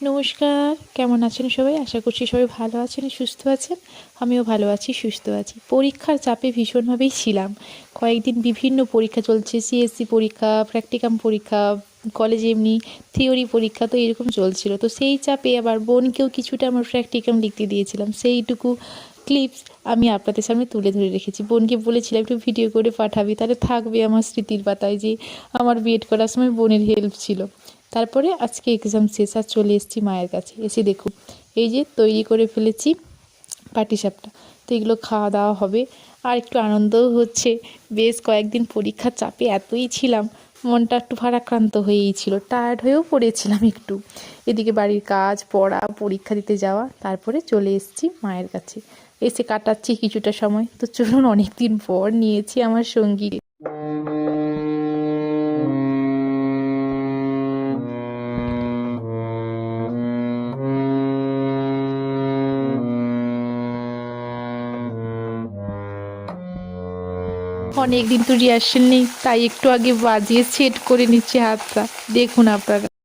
নমস্কার। কেমন আছেন সবাই? আশা করছি সবাই ভালো আছেন, সুস্থ আছেন। আমিও ভালো আছি, সুস্থ আছি। পরীক্ষার চাপে ভীষণভাবেই ছিলাম। কয়েকদিন বিভিন্ন পরীক্ষা চলছে সিএসসি পরীক্ষা প্র্যাকটিকাম পরীক্ষা কলেজে এমনি থিওরি পরীক্ষা, তো এরকম চলছিল। তো সেই চাপে আবার বোনকেও কিছুটা আমার প্র্যাকটিকাম লিখতে দিয়েছিলাম। সেইটুকু ক্লিপস আমি আপনাদের সামনে তুলে ধরে রেখেছি। বোনকে বলেছিলাম, একটু ভিডিও করে পাঠাবি, তাহলে থাকবে আমার স্মৃতির পাতায় যে আমার বিএড করার সময় বোনের হেল্প ছিল। তারপরে আজকে এক্সাম শেষ, আর চলে এসেছি মায়ের কাছে। এসে দেখুন এই যে তৈরি করে ফেলেছি পাটিসাপটা। তো এগুলো খাওয়া দাওয়া হবে। আর একটু আনন্দও হচ্ছে। বেশ কয়েকদিন পরীক্ষার চাপে এতই ছিলাম, মনটা একটু ভারাক্রান্ত হয়েই ছিল। টায়ার্ড হয়েও পড়েছিলাম একটু। এদিকে বাড়ির কাজ, পড়া, পরীক্ষা দিতে যাওয়া, তারপরে চলে এসেছি মায়ের কাছে। এসে কাটাচ্ছি কিছুটা সময়। তো চলুন অনেক দিন পর নিয়েছি আমার সঙ্গী। অনেক দিন তো রিহার্সেল নেই, তাই একটু আগে বাজিয়ে সেট করে নিচ্ছে হাতটা। দেখুন আপনারা।